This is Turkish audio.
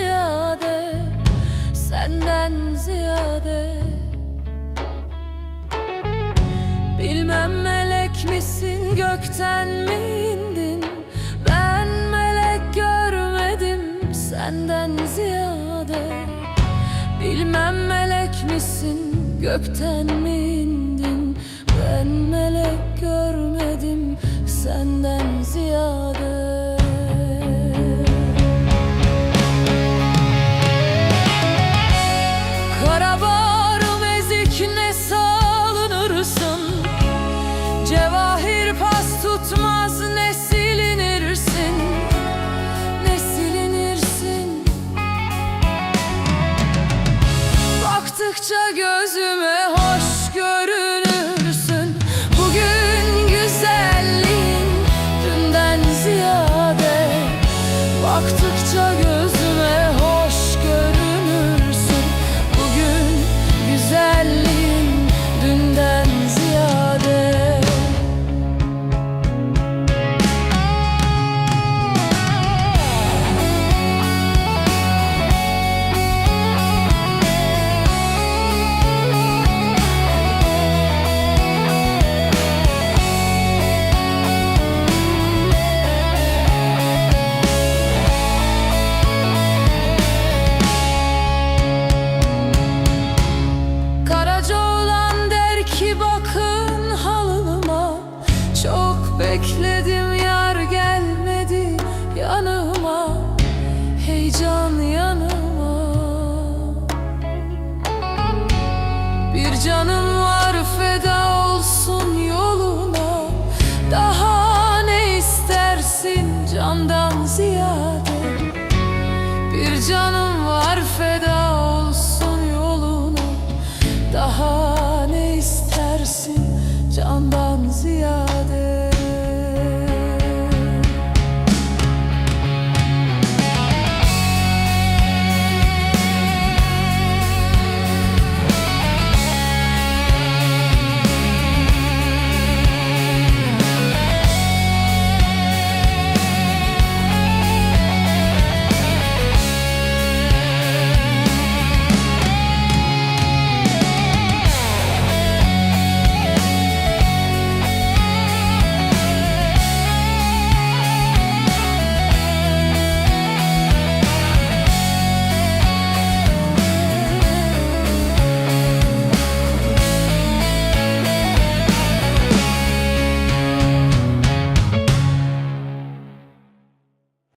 ziyade Senden ziyade. Bilmem melek misin gökten mi indin? Ben melek görmedim senden ziyade. Bilmem melek misin gökten mi indin? Ben melek görmedim Baktıkça gözüme bekledim yar gelmedi yanıma Heyecan yanıma. Bir canım